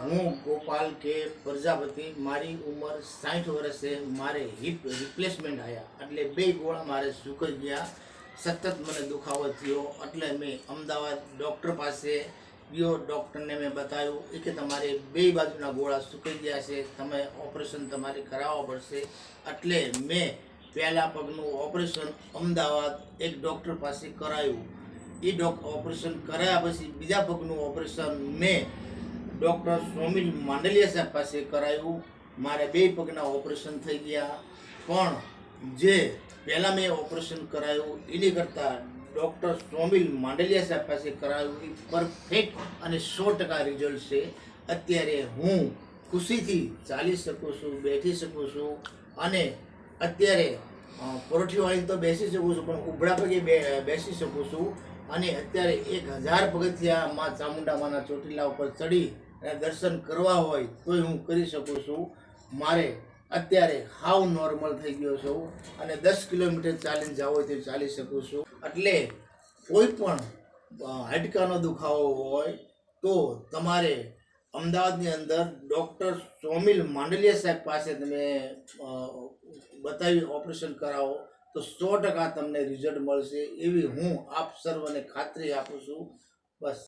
હું ગોપાલ કે પ્રજાપતિ, મારી ઉંમર સાઠ વર્ષે મારે હિપ રિપ્લેસમેન્ટ આવ્યા એટલે બે ગોળા મારે સુકાઈ ગયા. સતત મને દુખાવો થયો. એટલે મેં અમદાવાદ ડૉક્ટર પાસે ગયો. ડૉક્ટરને મેં બતાવ્યું એ કે તમારે બે બાજુના ગોળા સુકાઈ ગયા છે. તમે ઓપરેશન તમારે કરાવવા પડશે. એટલે મેં પહેલા પગનું ઓપરેશન અમદાવાદ એક ડૉક્ટર પાસે કરાયું. એ ડોક ઓપરેશન કરાયા પછી બીજા પગનું ઓપરેશન મેં ડૉક્ટર સ્વામી માંડલિયા સાહેબ પાસે કરાયું. મારે બે પગના ઓપરેશન થઈ ગયા. પણ જે પહેલાં મેં ઓપરેશન કરાયું, એની કરતાં ડૉક્ટર સોમિલ માંડલિયા સાહેબ પાસે કરાયું, એ પરફેક્ટ અને સો ટકા રિઝલ્ટ છે. અત્યારે હું ખુશીથી ચાલી શકું છું, બેઠી શકું છું અને અત્યારે પરોઠી તો બેસી શકું છું, પણ ઉભડા પગે બેસી શકું છું. અને અત્યારે એક હજાર પગથિયા માં ચામુંડા માના ચોટીલા ઉપર ચડી દર્શન કરવા હોય તોય હું કરી શકું છું. મારે અત્યારે હાવ નોર્મલ થઈ ગયો છું અને દસ કિલોમીટર ચાલીને જવું હોય તો ચાલી શકું છું. એટલે કોઈ પણ હાડકાનો દુખાવો હોય તો તમારે અમદાવાદની અંદર ડૉક્ટર સોમિલ માંડલિયા સાહેબ પાસે તમે બતાવી ઓપરેશન કરાવો તો સો ટકા તમને રિઝલ્ટ મળશે એવી હું આપ સર્વને ખાતરી આપું છું. બસ.